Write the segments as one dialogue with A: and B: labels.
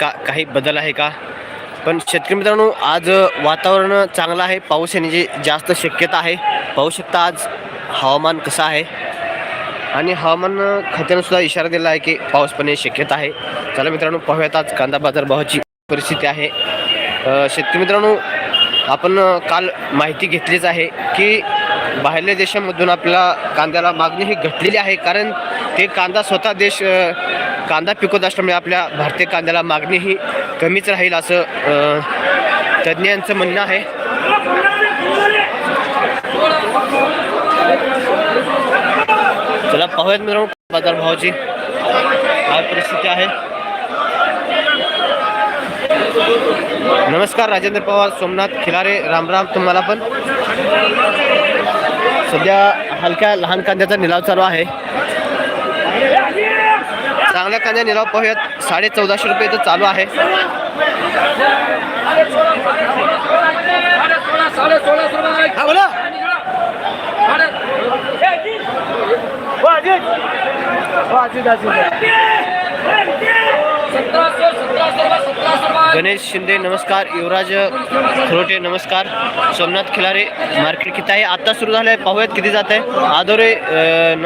A: का काही बदल आहे का? पण शेतकरी मित्रांनो आज वातावरण चांगलं आहे. पाऊस येण्याची जास्त शक्यता आहे. पाहू शकता आज हवामान कसं आहे. आणि हवामान खात्यानं सुद्धा इशारा दिला आहे की पाऊस पडण्याची शक्यता आहे. चला मित्रांनो पाहूयात आज कांदा बाजार भावाची परिस्थिती आहे. शेतकरी मित्रांनो आपण काल माहिती घेतलीच आहे की बाहेरल्या देशामधून आपल्याला कांद्याला मागणी ही घटलेली आहे. कारण ते कांदा स्वतः देश कांदा पिकवत असल्यामुळे आपल्या भारतीय कांद्याला मागणी ही कमीच राहील असं तज्ज्ञांचं म्हणणं आहे. चला पाहूयात मित्रांनो बाजारभावाची काय परिस्थिती आहे. नमस्कार राजेंद्र पवार सोमनाथ खिलारे रामराम तुम्हाला पण. सध्या हलक्या लहान कांद्याचा निलाव चालू आहे. चांगल्या कांद्या निलाव पाहूयात. साडे चौदाशे रुपये इथं चालू आहे. गणेश शिंदे नमस्कार. युवराज खरोटे नमस्कार. सोमनाथ खिलारे मार्केट किती आहे? आता सुरू झालं आहे पाहूयात किती जात आहे आदोरे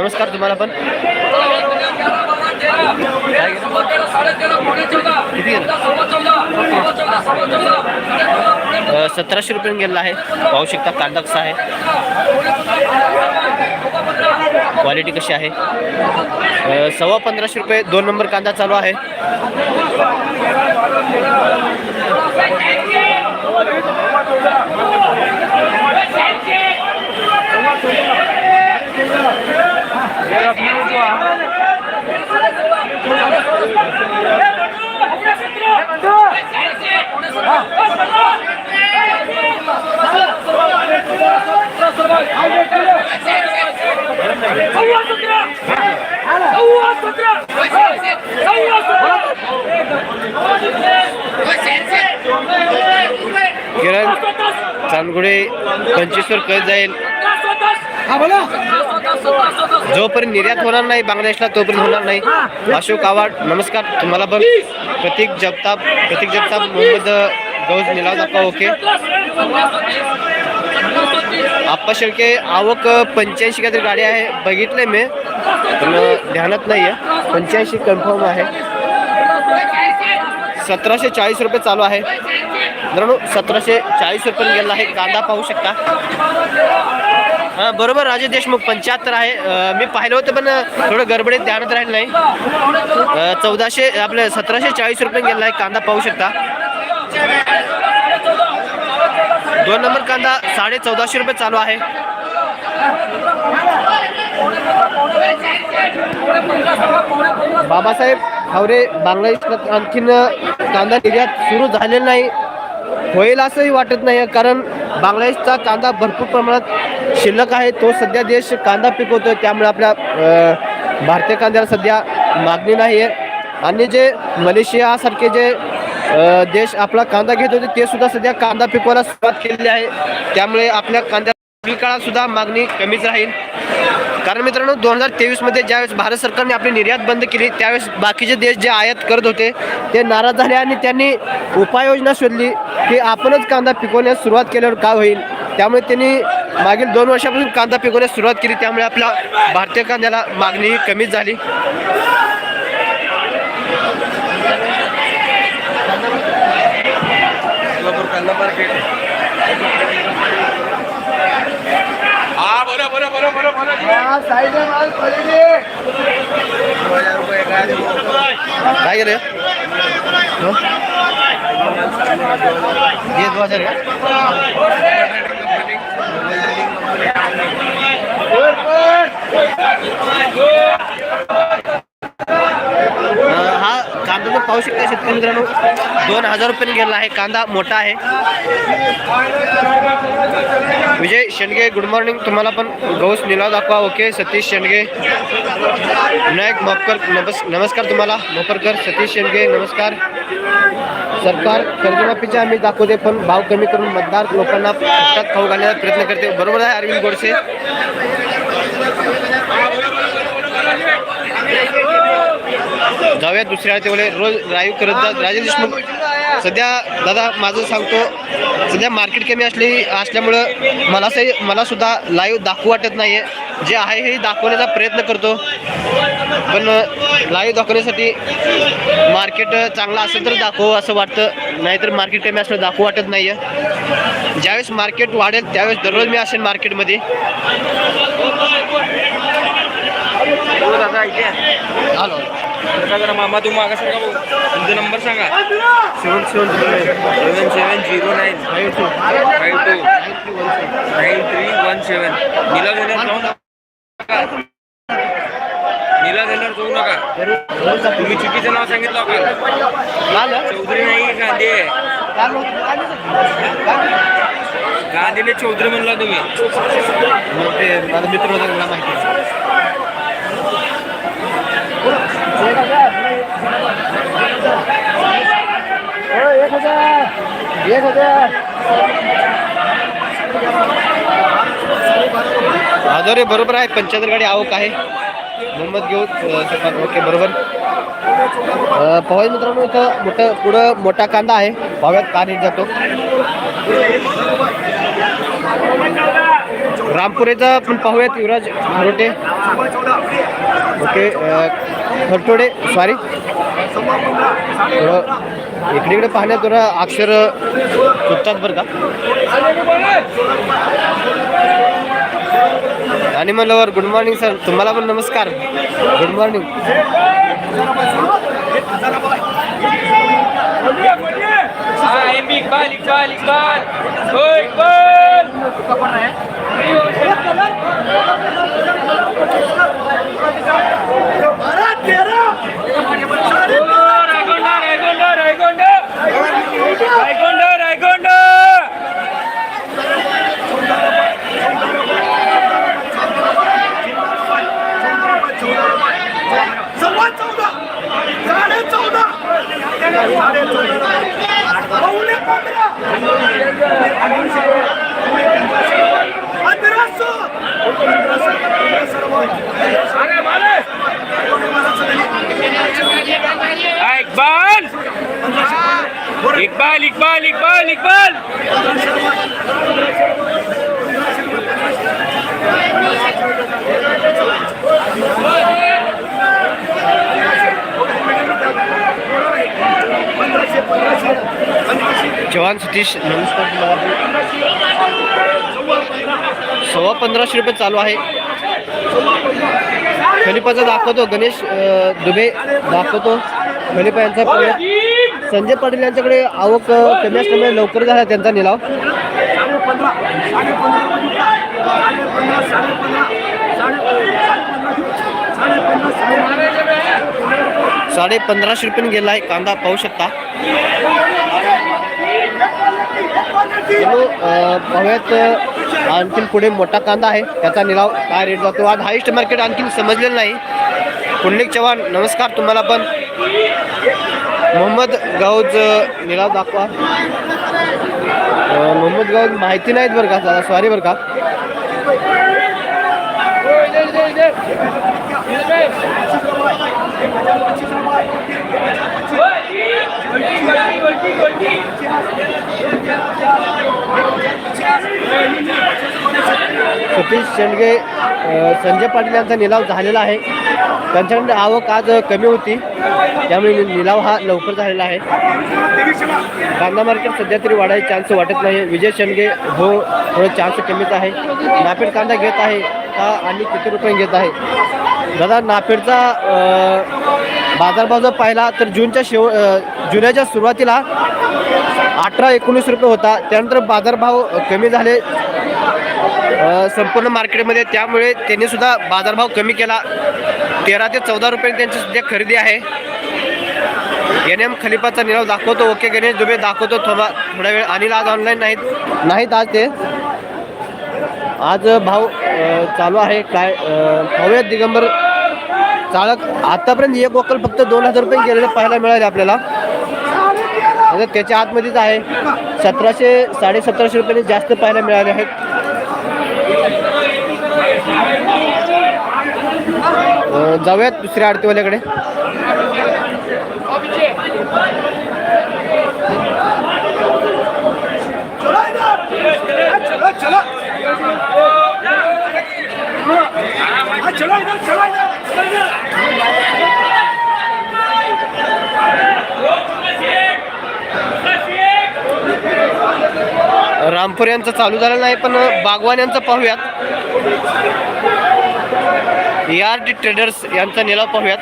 A: नमस्कार तुम्हाला पण. सतराशे रुपये गेलेला आहे. पाहू शकता कांदा कसा आहे. क्वालिटी कशी आहे. सव्वा पंधराशे रुपये दोन नंबर कांदा चालू आहे. किरण चांदगुडे पंचवीसवर कळत जाईल.
B: हा बोला.
A: जोपर्यंत निर्यात होणार नाही बांगलादेशला तोपर्यंत होणार नाही. अशोक आव्हाड नमस्कार. तुम्हाला पण प्रतीक जगताप प्रतीक जगताप मोहम्मद गौज निलाव दाखवा ओके? आप्पा शेळके आवक पंच्याऐंशी काहीतरी गाडी आहे. बघितले मी पण ध्यानात नाही आहे पंच्याऐंशी कन्फर्म आहे. सतराशे चाळीस रुपये चालू आहे. मित्रांनो सतराशे चाळीस रुपये गेला आहे. कांदा पाहू शकता. बरोबर राजेश देशमुख पंच्याहत्तर आहे. मी पाहिलं होतं पण थोडं गडबडीत ध्यानात राहिलं नाही. चौदाशे आपलं सतराशे चाळीस रुपये गेला आहे कांदा पाहू शकता. दोन नंबर कांदा साडे चौदाशे रुपये चालू आहे. बाबासाहेब हावरे बांगलादेशात आणखीन कांदा निर्यात सुरू झालेला नाही. होईल असंही वाटत नाही कारण बांगलादेशचा कांदा भरपूर प्रमाणात शिल्लक आहे. तो सध्या देश कांदा पिकवतो त्यामुळे आपल्या भारतीय कांद्याला सध्या मागणी नाही आहे. आणि जे मलेशियासारखे जे देश आपला कांदा घेत होते ते सुद्धा सध्या कांदा पिकवायला सुरुवात केलेली आहे. त्यामुळे आपल्या कांद्या पुढील काळात सुद्धा मागणी कमीच राहील. कारण मित्रांनो दोन हजार तेवीसमध्ये ज्यावेळेस भारत सरकारने आपली निर्यात बंद केली त्यावेळेस बाकीचे देश जे आयात करत होते ते नाराज झाले आणि त्यांनी उपाययोजना शोधली की आपणच कांदा पिकवण्यास सुरुवात केल्यावर काय होईल. त्यामुळे त्यांनी मागील दोन वर्षापासून कांदा पिकवण्यास सुरुवात केली त्यामुळे आपल्या भारतीय कांद्याला मागणी कमी झाली.
B: कांदा मार्केट बोला बोला बोला बोला
A: काय गेलं हं? ये दो हजार का? अं, हा कांदा तर पाहू शकता शेतकरी मित्रांनो दोन हजार रुपये गेला आहे कांदा मोठा आहे. विजय शेंडगे गुड मॉर्निंग तुम्हाला पण गौस निलाव दाखवा. ओके सतीश शेंडगे. विनायक मोपकर नमस् नमस्कार तुम्हाला. मोपरकर सतीश शेंडगे नमस्कार. सरकार कर्जमाफीचे आम्ही दाखवते पण भाव कमी करून मतदार लोकांना खाऊ घालण्याचा प्रयत्न करते. बरोबर आहे अरविंद गोडसे? जाऊयात दुसऱ्या आरतीवाले रोज लाईव्ह करत जात. राजेश देशमुख सध्या दादा माझं सांगतो सध्या मार्केट कमी असली असल्यामुळं मला असं मला सुद्धा लाईव्ह दाखवू वाटत नाही आहे जे आहे हे दाखवण्याचा प्रयत्न करतो. पण लाईव्ह दाखवण्यासाठी मार्केट चांगलं असेल तर दाखवू असं वाटतं. नाहीतर मार्केट कमी असलं दाखवू वाटत नाही आहे ज्यावेळेस मार्केट वाढेल त्यावेळेस दररोज मी असेल मार्केटमध्ये हॅलो.
C: जरा मामा तू मागा सांगा भाऊ. तुमचा नंबर सांगा.
A: Seven seven
C: seven seven zero nine.
A: Five two.
C: Five two. Nine three one seven. नीला घेणार जाऊ नका. नीला घेणार जाऊ नका. तुम्ही चुकीचं नाव सांगितलं काल चौधरी नाही गांधी गांधीने चौधरी म्हणला तुम्ही.
A: मित्र होता मला माहिती आहे. आदरे बरोबर आहे पंच्याहत्तर गाडी आवक आहे. मोहम्मद घेऊ ओके बरोबर. अ, मित्रांनो इथं मोठं पुढं मोठा कांदा आहे. पाव्यात का जातो? रामपुरेचा पण पाहूयात युवराज हरोटे ओके खरटोडे सॉरी थोडं इकडे इकडे पाहण्यात थोडं अक्षर चुकतात बरं का? आणि म्हणल्यावर गुड मॉर्निंग सर तुम्हाला पण नमस्कार. गुड मॉर्निंग
C: इक्बाल इक्बाल इक्बाल हो इक्बाल रायगोंडा रायगोंडा रायगोंडा रायगोंडा रायगोंडा
B: सव्वा चौदा साडे चौदा साडे चौदा पावणे पंधरा पंधराशे
C: अरे मारे हा, इक्बाल इक्बाल इक्बाल इक्बाल इक्बाल
A: जवान सव्वा पंधराशे रुपये चालू आहे. खलिपाचा दाखवतो गणेश दुबे दाखवतो. खलिपा यांचा संजय पाटील यांच्याकडे आवक कमी असल्यामुळे लवकर झाला त्यांचा निलाव. साडे पंधराशे रुपये गेला आहे कांदा पाहू शकता. हो, पाहूयात आणखीन पुढे मोठा कांदा आहे. त्याचा निलाव काय रेट जातो? आज हायेस्ट मार्केट आणखीन समजलेलं नाही. पुंडलिक चव्हाण नमस्कार तुम्हाला पण. मोहम्मद गाऊज निलाव दाखवा. मोहम्मद गाऊज माहिती नाहीत बरं का? दादा सॉरी बरं का? सतीश शेंडगे संजय पाटील यांचा निलाव झालेला आहे. त्यांच्याकडे आवक आज कमी होती. त्यामुळे नि- निलाव हा लवकर झालेला आहे. कांदा मार्केट सध्या तरी वाढायचे चान्स वाटत नाही. विजय शेंडगे हो थोडं चान्स कमीच आहे. नापेड कांदा घेत आहे का आणि किती रुपये घेत आहे? दादा नापेडचा बाजारभाव जर पाहिला तर जूनच्या शेव जुन्याच्या सुरुवातीला अठरा एकोणीस रुपये होता. त्यानंतर बाजारभाव कमी झाले. संपूर्ण मार्केटमध्ये त्यामुळे त्यांनी सुद्धा बाजारभाव कमी केला. तेरा ते चौदा रुपये त्यांची सध्या खरेदी आहे. एन एम खलिफाचा निराव दाखवतो. ओके गणेश दुबे दाखवतो. थोडा थोडा वेळ अनिल आज ऑनलाईन नाहीत. नाहीत आज ते. आज भाव चालू आहे. काय अ, दिगंबर चालक आतापर्यंत एक वकल फक्त दोन हजार रुपये गेलेले पाहायला मिळाले आपल्याला. आता त्याच्या आतमध्येच आहे. सतराशे साडेसतराशे रुपये जास्त पाहायला मिळाले आहेत. जाऊयात दुसऱ्या आरतीवाल्याकडे.
B: चला.
A: रामपूर यांचं चालू झालं नाही पण बागवान यांचं पाहूयात. आर डी ट्रेडर्स यांचा निलाव पाहूयात.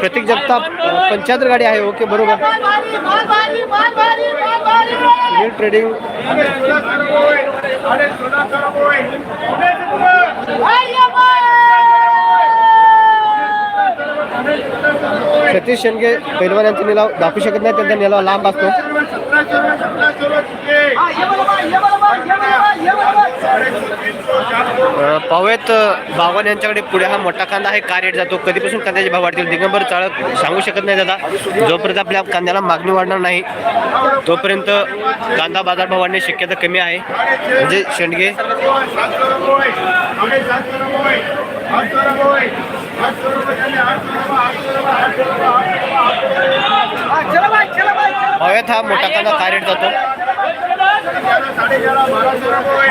A: प्रतीक जगताप पंच्याहत्तर गाडी आहे. ओके बरोबर. सुनील ट्रेडिंग सतीश शेंडगे पैलवान यांचा निलाव दाखवू शकत नाही. त्यांचा निलाव लांब असतो
B: सतरा सोळा सतरा सोळा चुके. साडे तीनशे चार बोय.
A: अ, पाहूयात अ, बावन यांच्याकडे पुढे हा मोठा कांदा आहे. का रेट जातो? कधीपासून कांद्याचे भाव वाढतील? दिगंबर चाळक सांगू शकत नाही दादा. जोपर्यंत आपल्या कांद्याला मागणी वाढणार नाही तोपर्यंत कांदा बाजार भाव वाढण्याची शक्यता कमी आहे. म्हणजे शेंडगे
B: सात
A: हा मोठा कांदा का रेट जातो
B: साडे अकरा बारा सोळा बोय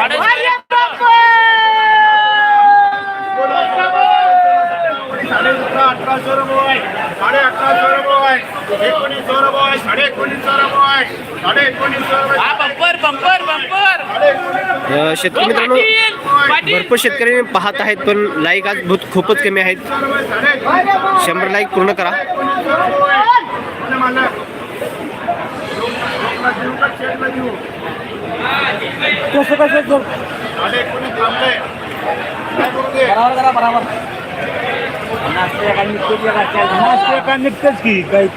B: साडे सतरा अठरा सोळा बोय साडे अठरा सोळा बोय एकोणीस सोळा बोय साडे एकोणीस सोळा बोय साडे एकोणीस सोळा बोय
D: बंपर बंपर बंपर
B: साडे एकोणीस
A: अ, शेतकरी मित्रांनो भरपूर शेतकरी पाहत आहेत पण लाईक आज खूपच कमी आहेत. शंभर लाईक पूर्ण करा.
B: करू दे?
E: निघतच की काही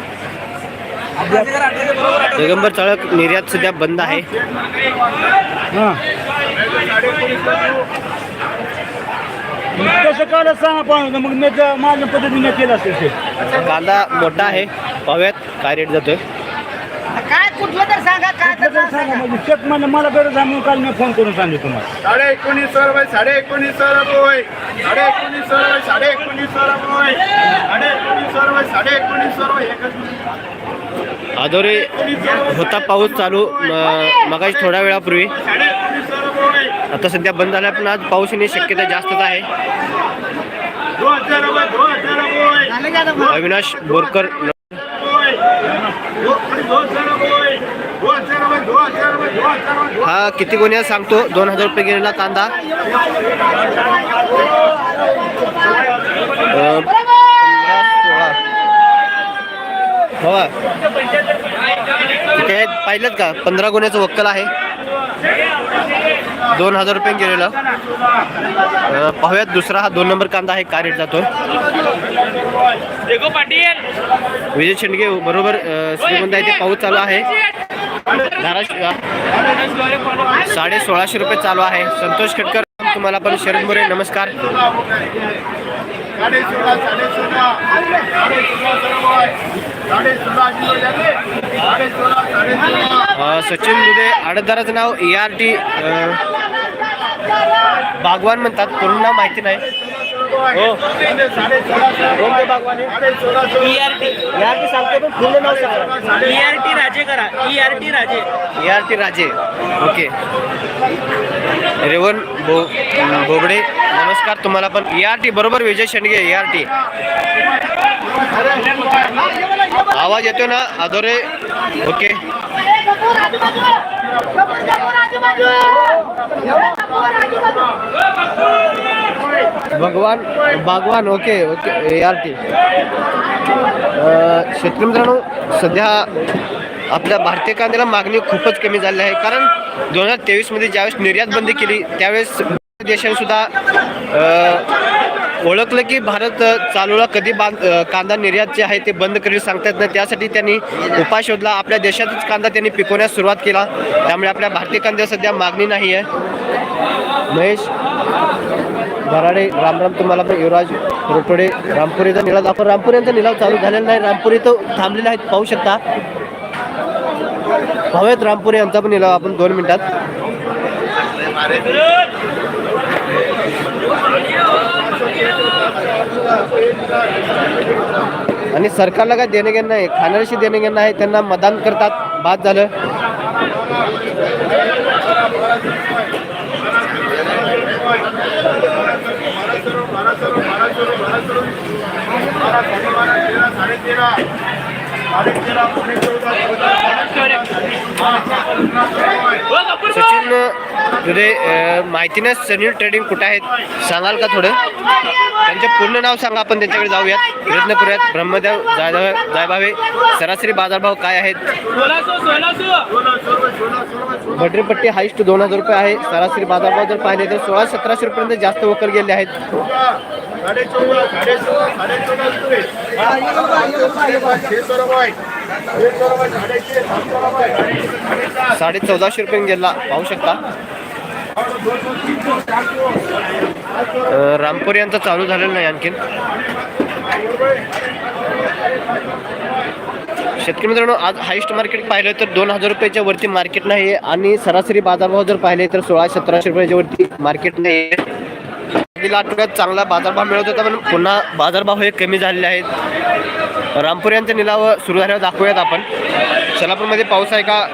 A: दिगंबर चाळक निर्यात सध्या बंद आहे.
E: हां.
A: कांदा मोठा आहे. पाहूयात काय रेट जातोय.
D: काय कुठलं तर सांगा काय तर
E: कसं सांगा. म्हणजे मला मला गरज आहे म्हणून काल मी फोन करून सांगितलं तुम्हाला.
B: साडे एकोणीस सर बाय साडे एकोणीस साडे एकोणीस साडे एकोणीस साडे एकोणीस सर बाय साडे एकोणीस सर बाय एकच
A: आदोरे होता पाऊस चालू म- मगाशी थोड्या वेळापूर्वी. आता सध्या बंद झाला पण आज पाऊस येण्याची शक्यता जास्तच आहे. अविनाश बोरकर. हा किती गुन्ह्यात सांगतो? दोन हजार रुपये गेलेला कांदा. सोळा. हो तिथे पाहिलं का? पंधरा गुन्ह्याचं वक्कल आहे. दोन हजार रुपये गेलेलं. पाहूयात दुसरा हा दोन नंबर कांदा आहे का रेट जातो?
D: देखो पाटील.
A: विजय शेंडगे बरोबर श्रीगोंदा इथे पाऊस चालू आहे. धाराशिव साडे सोळाशे रुपये चालू आहे. संतोष खटकर तुम्हाला पण शरद मोरे नमस्कार.
B: साडे सोळा साडे सोळा.
A: सचिन दुधे आडतदाराचं नाव ए आर टी बागवान म्हणतात पूर्ण माहिती नाही. कोणते बागवान.
B: सोळा सोळा
D: ईआरटी
A: आर टी सांगते पण पूर्ण नाव सांगा.
D: ईआरटी राजे करा. ERT Raje.
A: A R T Raje. Okay. Revan बो बोबडे नमस्कार तुम्हाला पण. ए आर टी बरोबर Vijay Shendge A R T. आवाज येतो ना Adore okay. Bhagwan Bhagwan okay okay A R T शेतकरी मित्रांनो सध्या आपल्या भारतीय कांद्याला मागणी खूपच कमी झाली आहे. कारण दोन हजार तेवीसमध्ये ज्यावेळेस निर्यात बंदी केली त्यावेळेस देशाने सुद्धा ओळखलं की भारत चालूला कधी बांध कांदा निर्यात जे आहे ते बंद करील सांगता येत नाही त्यासाठी त्यांनी उपाय शोधला. आपल्या देशातच कांदा त्यांनी पिकवण्यास सुरुवात केला. त्यामुळे आपल्या भारतीय कांद्या सध्या मागणी नाही आहे. महेश भराडे रामराम तुम्हाला पण युवराज रोटोडे रामपुरीचा निलाव आपण रामपुरी यांचा निलाव चालू झालेला नाही. रामपुरी तो थांबलेला आहेत पाहू शकता. पाहूयात रामपुरी यांचा पण निलाव आपण दोन मिनिटात. आणि सरकारला काय देणं घेणं नाही खाणाऱ्याशी देणं घेणं आहे त्यांना मतदान करतात बाद झालं. सचिन तुझे माहितीनं सनील ट्रेडिंग कुठे आहेत? सांगाल का थोडं? त्यांचे पूर्ण नाव सांगा आपण त्यांच्याकडे जाऊयात प्रयत्न करूयात. ब्रह्मदेव जायभावे जायभावे सरासरी बाजारभाव काय आहेत? भटरीपट्टी हाईस्ट दोन हजार रुपये आहे. सरासरी बाजारभाव जर पाहिले तर सोळा सतराशे रुपयापर्यंत जास्त वकल गेले आहेत.
B: साडे
A: चौदाशे रुपये गेला. पाहू शकता. रामपूर यांचं चालू झालेलं नाही आणखीन. शेतकरी मित्रांनो आज हायस्ट मार्केट पाहिलं तर दोन हजार रुपयाच्या वरती मार्केट नाही आहे. आणि सरासरी बाजारभाव जर पाहिले तर सोळा सतराशे रुपयाच्या वरती मार्केट नाही आहे. मागील आठवड्यात चांगला बाजारभाव मिळत होता पण पुन्हा बाजारभाव हे कमी झालेले आहेत. रामपूर यांचा निलाव सुरू झाल्यावर दाखवूयात आपण. सोलापूरमध्ये पाऊस आहे का?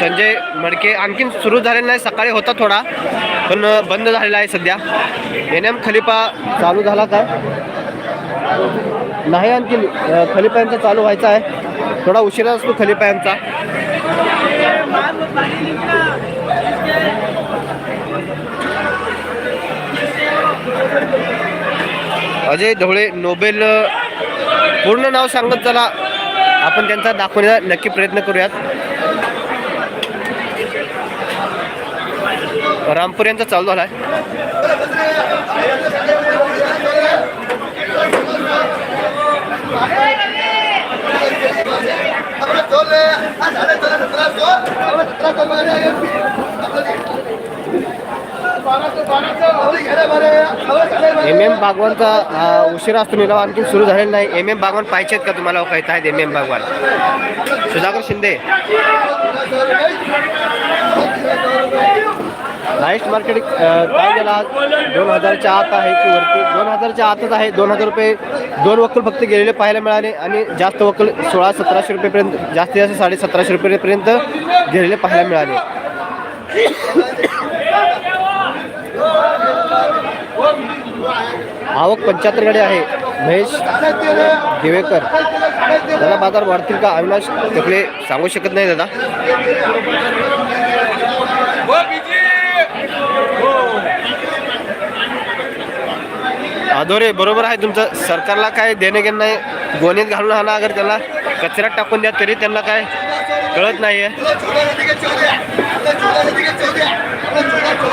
A: संजय मडके आणखीन सुरू झालेला नाही सकाळी होता थोडा पण बंद झालेला आहे सध्या. एन एम खलिपा चालू झाला काय नाही आणखीन खलिपा यांचा चालू व्हायचा आहे. थोडा उशिरा असतो खलिपा यांचा. अजय ढवळे नोबेल पूर्ण नाव सांगत चला. आपण त्यांचा दाखवण्याचा नक्की प्रयत्न करूयात. रामपूर यांचा चालू झाला आहे एम एम बागवानचा अ, उशिरा असतो निलाव आणखी सुरू झालेला नाही. एम एम बागवान पाहिजेत का तुम्हाला? हो, कळत आहेत M M Bagwan. Sudhakar Shinde. Highest market काय गेला आज? दोन हजारच्या आत आहे की वरती? दोन हजारच्या आतच आहे. दोन हजार रुपये दोन वकील फक्त गेलेले पाहायला मिळाले आणि जास्त वकील सोळा सतराशे रुपयेपर्यंत जास्तीत जास्त साडे सतराशे रुपयेपर्यंत गेलेले पाहायला मिळाले. आवक पंच्याहत्तर गाडी आहे. महेश दिवेकर. दादा बाजार वाढतील का? अविनाश तिकडे सांगू शकत नाही दादा. अधोरे बरोबर आहे तुमचं. सरकारला काय देणं घेणं नाही. गोणीत घालून हा अगर त्याला कचऱ्यात टाकून द्या तरी त्यांना काय कळत नाही आहे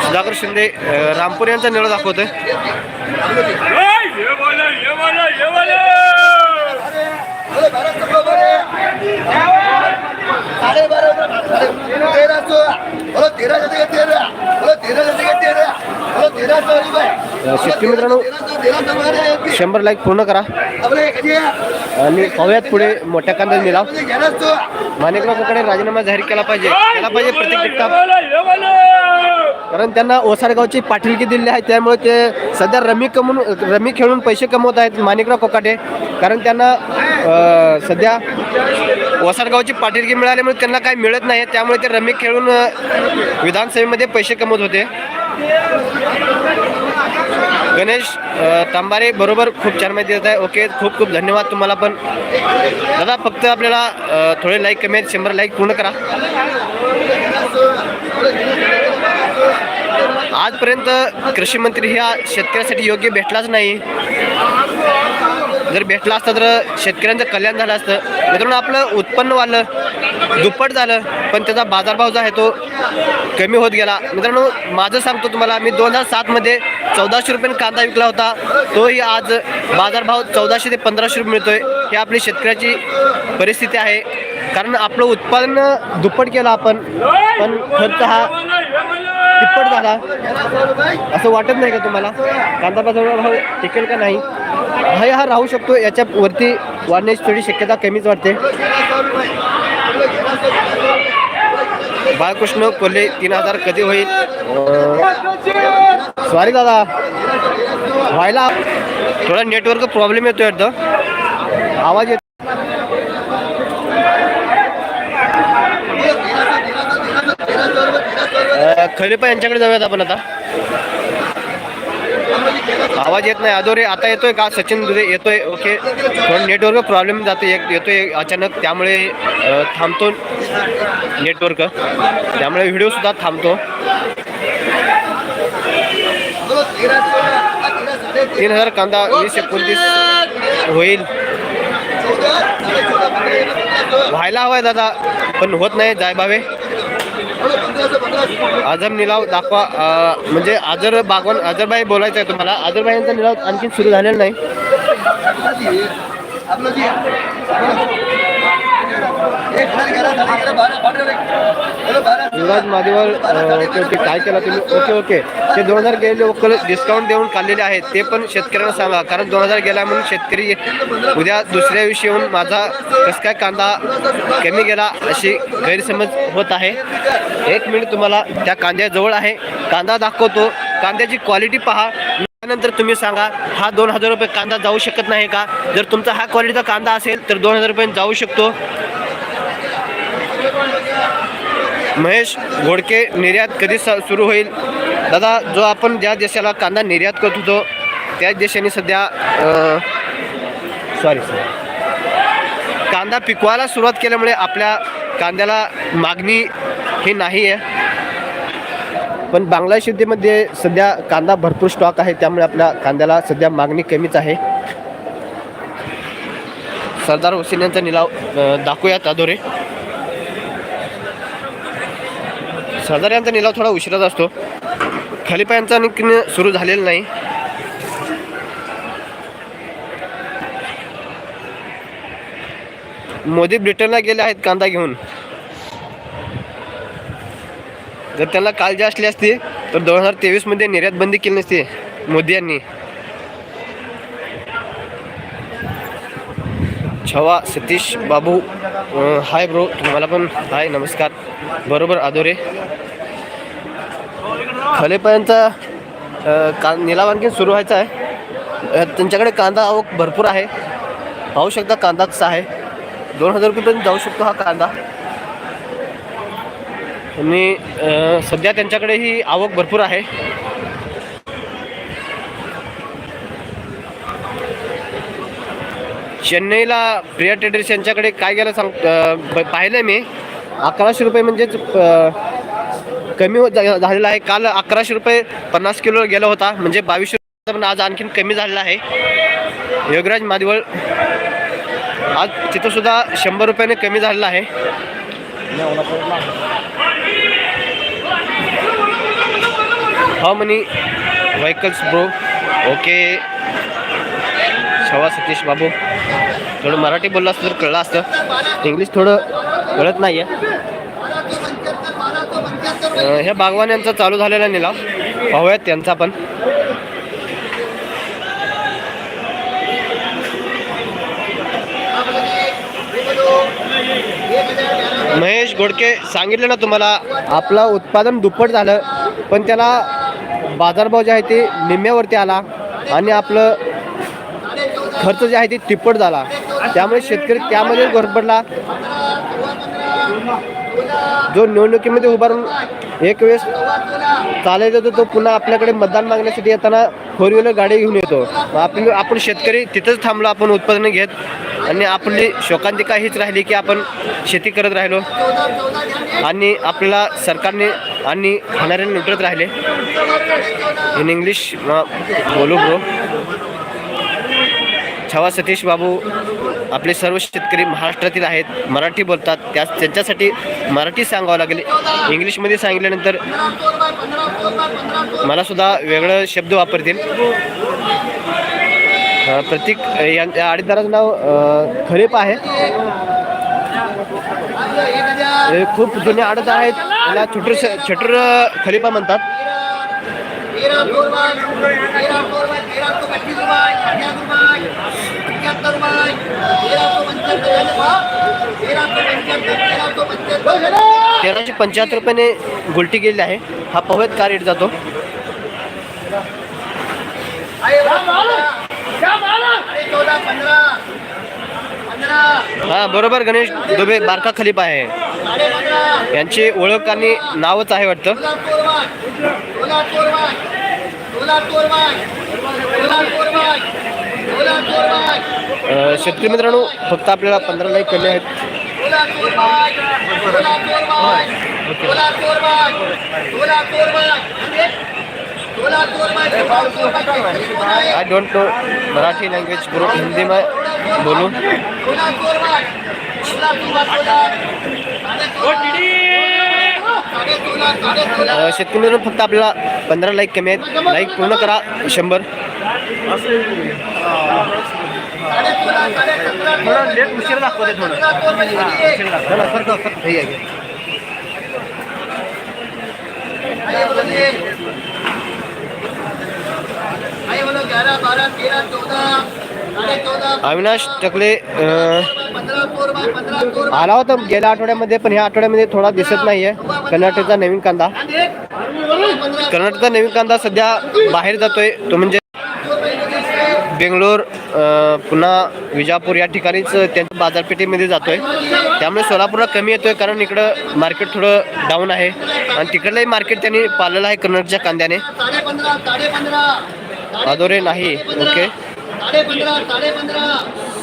A: सुधाकर शिंदे रामपूर यांचा निळा दाखवतोय. अं, शेतकरी मित्रांनो शंभर लाईक पूर्ण करा. आणि पाहूयात पुढे मोठ्या कांदा निलाव माणिकराव कोकडे राजीनामा जाहीर केला पाहिजे. केला पाहिजे प्रत्येक जगताप कारण त्यांना ओसाडगावची पाठिलकी दिली आहे. त्यामुळे ते सध्या रमी कमवून रमी खेळून पैसे कमवत आहेत माणिकराव कोकाटे. कारण त्यांना सध्या ओसाडगावची पाठिलकी मिळाल्यामुळे त्यांना काही मिळत नाही. त्यामुळे ते रमी खेळून विधानसभेमध्ये पैसे कमवत होते. गणेश तांबारे बरोबर खूप छान माहिती देत आहे. ओके खूप खूप धन्यवाद तुम्हाला पण. दादा फक्त आपल्याला थोडे लाईक कमी आहेत शंभर लाईक पूर्ण करा. आजपर्यंत कृषी मंत्री ह्या शेतकऱ्यासाठी योग्य भेटलाच नाही. जर भेटला असता तर शेतकऱ्यांचं कल्याण झालं असतं. मित्रांनो आपलं उत्पन्न वाढलं दुप्पट झालं पण त्याचा बाजारभाव जो आहे तो कमी होत गेला. मित्रांनो माझं सांगतो तुम्हाला मी दोन हजार सातमध्ये चौदाशे रुपये कांदा विकला होता. तोही आज बाजारभाव चौदाशे ते पंधराशे रुपये मिळतोय. ही आपली शेतकऱ्याची परिस्थिती आहे. कारण आपलं उत्पादन दुप्पट केलं आपण पण खर्च हा तिप्पट झाला असं वाटत नाही का तुम्हाला? कांदा भाव टिकेल का नाही? भय हा राहू शकतो. याच्यावरती वाढण्याची थोडी शक्यता कमीच वाटते बाळकृष्ण कोल्हे तीन हजार कधी होईल? सॉरी दादा. व्हायला थोडा नेटवर्क प्रॉब्लेम येतो वाटतं. आवाज येतो अ, यांच्याकडे जाऊयात आपण आता. आवाज येत नाही. अदोरे आता येतोय का? सचिन दुरे येतोय. ओके थोडं नेटवर्क प्रॉब्लेम जाते एक येतोय अचानक. त्यामुळे थांबतो. नेटवर्क त्यामुळे व्हिडिओ सुद्धा थांबतो. तीन हजार कांदा वीस एकोणतीस होईल. व्हायला हवाय दादा पण होत नाही. जाय भावे आझम निलाव दाखवा म्हणजे आजर बागवान आजरबाई बोलायचं आहे तुम्हाला. आजरबाईंचा निलाव आणखी सुरू झालेला नाही. युवराज महादेवर ओके ओके काय केला तुम्ही? Okay okay. ते दोन हजार गेले लोकल डिस्काउंट देऊन काढलेले आहेत. ते पण शेतकऱ्यांना सांगा कारण दोन हजार गेला म्हणून शेतकरी उद्या दुसऱ्या दिवशी येऊन माझा कसं काय कांदा कमी गेला अशी गैरसमज होत आहे. एक मिनिट तुम्हाला त्या कांद्याजवळ आहे. कांदा दाखवतो. कांद्याची क्वालिटी पहा. त्यानंतर तुम्ही सांगा हा दोन हजार रुपये कांदा जाऊ शकत नाही का? जर तुमचा हा क्वालिटीचा कांदा असेल तर दोन हजार रुपये जाऊ शकतो. महेश घोडके निर्यात कधी स- सुरू होईल? दादा जो आपण ज्या देशाला कांदा निर्यात करत होतो त्याच देशाने सध्या सॉरी सॉरी कांदा पिकवायला सुरुवात केल्यामुळे आपल्या कांद्याला मागणी ही नाही आहे. पण बांगलादेश शेतीमध्ये सध्या कांदा भरपूर स्टॉक आहे त्यामुळे आपल्या कांद्याला सध्या मागणी कमीच आहे. सरदार हुसेन यांचा निलाव दाखवूया दाखवूयात अधोरे. सरदार यांचा निलाव थोडा उशिराच असतो. खलिफा निकन सुरू झालेला नाही. मोदी ब्रिटनला गेले आहेत कांदा घेऊन. जर त्यांना काळजी असली असती तर दोन हजार तेवीसमध्ये निर्यात बंदी केली नसती मोदी यांनी. छवा सतीश बाबू हाय ब्रो तुम्हाला पण हाय नमस्कार. बरोबर आदोरे खलेपर्यंत का निलाव आणखी सुरू व्हायचा आहे. त्यांच्याकडे कांदा आवक भरपूर आहे. पाहू शकता कांदा कसा आहे. दोन हजार रुपयेपर्यंत जाऊ शकतो हा कांदा. आणि सध्या त्यांच्याकडे ही आवक भरपूर आहे. चेन्नईला प्रिया ट्रेडर्स यांच्याकडे काय गेलं सांग ब- पाहिलं मी. अकराशे रुपये म्हणजेच कमी होत झा- झालेला आहे. काल अकराशे रुपये पन्नास किलो गेला होता. म्हणजे बावीसशे रुपये पण आज आणखीन कमी झालेला आहे. योगराज मादिवळ आज तिथंसुद्धा शंभर रुपयाने कमी झालेला आहे. हा मनी. Vehicles bro. ओके. शवा सतीश बाबू. थोडं मराठी बोललं असतं तर कळलं असतं. इंग्लिश थोडं कळत नाही आहे ह्या बागवान यांचा चालू झालेला निलाव. पाहूयात त्यांचा पण. महेश गोडके सांगितलं ना तुम्हाला आपलं उत्पादन दुप्पट झालं पण त्याला बाजारभाव जे आहे ते निम्म्यावरती आला आणि आपलं खर्च जे आहे ते तिप्पट झाला. त्यामुळे शेतकरी त्यामध्ये गडबडला जो निवडणुकीमध्ये उभारून एक वेळेस चालायचा होतो तो पुन्हा आपल्याकडे मतदान मागण्यासाठी येताना फोर व्हीलर गाडी घेऊन येतो. मग आपण शेतकरी तिथंच थांबलो आपण उत्पादनं घेत आणि आपली शोकांतिका हीच राहिली की आपण शेती करत राहिलो? आणि आपल्याला सरकारने आणि खाणाऱ्याने लुटत राहिले. इन इंग्लिश uh, बोलू ब्रो. छवा सतीश बाबू. आपले सर्व शेतकरी महाराष्ट्रातील आहेत मराठी बोलतात त्या त्यांच्यासाठी मराठी सांगावं लागेल. इंग्लिशमध्ये सांगितल्यानंतर मला सुद्धा वेगळं शब्द वापरतील. प्रतीक यांच्या आडीदाराचं नाव खरेप आहे. खूप जुने आडत आहेत. याला छोटर छोटर खलिफा म्हणतात.
B: तेरा सौ पंच्याहत्तर तेरा सौ पंच्याहत्तर तेरा सौ पंच्याहत्तर
A: तेराशे पंच्याहत्तर रुपयाने गुलटी गेलेली आहे. हा पाहूयात का रेट जातो? हा बरोबर गणेश दुबे बारका खलीप आहे. यांची ओळख आणि नावच आहे वाटतं. शेतकरी मित्रांनो फक्त आपल्याला पंधरा लाईक कमी आहेत. I don't know Marathi language गुरु हिंदी में बोलूं. शेतकरी मित्रांनो फक्त आपल्याला पंधरा लाईक कमी आहेत. लाईक पूर्ण करा शंभर. थोडं लेट उशीर दाखवते थोडं.
B: चोरवान
A: चला. हे
B: चौदह
A: अविनाश टकले आला होता गेल्या आठवड्यामध्ये पण ह्या आठवड्यामध्ये थोडा दिसत नाहीये. कर्नाटकचा नवीन कांदा. कर्नाटकचा नवीन कांदा सध्या बाहेर जातोय. तो म्हणजे बेंगलोर पुन्हा विजापूर या ठिकाणीच त्यांच्या बाजारपेठेमध्ये जातोय. त्यामुळे सोलापूरला कमी येतोय कारण इकडं मार्केट थोडं डाऊन आहे. आणि तिकडलंही मार्केट त्यांनी पाळलेलं आहे कर्नाटकच्या कांद्याने. अदोरे नाही. ओके.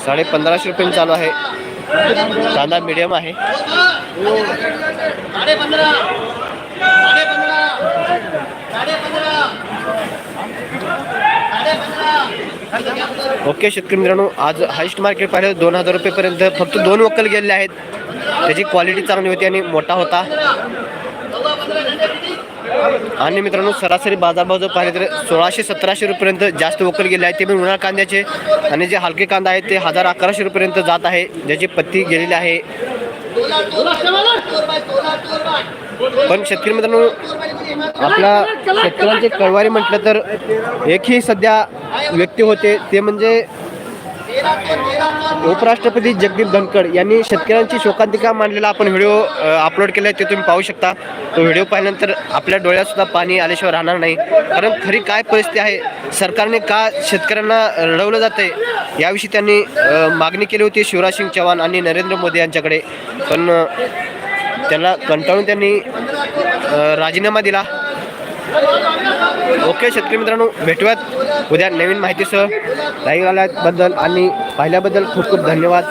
A: साडे पंधराशे रुपये चालू आहे. कांदा मिडियम आहे.
B: साढ़े
A: ओके शेतकरी मित्रांनो आज हायस्ट मार्केट पाहिलं दोन हजार रुपयेपर्यंत फक्त दोन वक्कल गेलेले आहेत. त्याची क्वालिटी चांगली होती आणि मोठा होता. आणि मित्रांनो सरासरी बाजारभाव जर पाहिले तर सोळाशे सतराशे रुपयेपर्यंत जास्त वक्कल गेले आहेत. ते पण उन्हाळ कांद्याचे आणि जे हलके कांदा आहेत ते हजार अकराशे रुपयेपर्यंत जात आहे. ज्याची पत्ती गेलेली आहे. पण शेतकरी मित्रांनो आपला शेतकऱ्यांचे कळवारी म्हटलं तर एकही सध्या व्यक्ती होते ते म्हणजे उपराष्ट्रपती जगदीप धनखड यांनी शेतकऱ्यांची शोकांतिका मांडलेला आपण व्हिडिओ अपलोड केला आहे ते तुम्ही पाहू शकता. तो व्हिडिओ पाहिल्यानंतर आपल्या डोळ्यातसुद्धा पाणी आल्याशिवाय राहणार नाही. कारण खरी काय परिस्थिती आहे सरकारने का शेतकऱ्यांना रडवलं जात आहे याविषयी त्यांनी मागणी केली होती शिवराज सिंग चौहान आणि नरेंद्र मोदी यांच्याकडे. पण त्याला कंटाळून त्यांनी राजीनामा दिला. ओके शेतकरी मित्रांनो भेटूयात. उद्या नवीन माहितीसह. लाईव्ह आल्याबद्दल आणि पाहिल्याबद्दल खूप खूप धन्यवाद.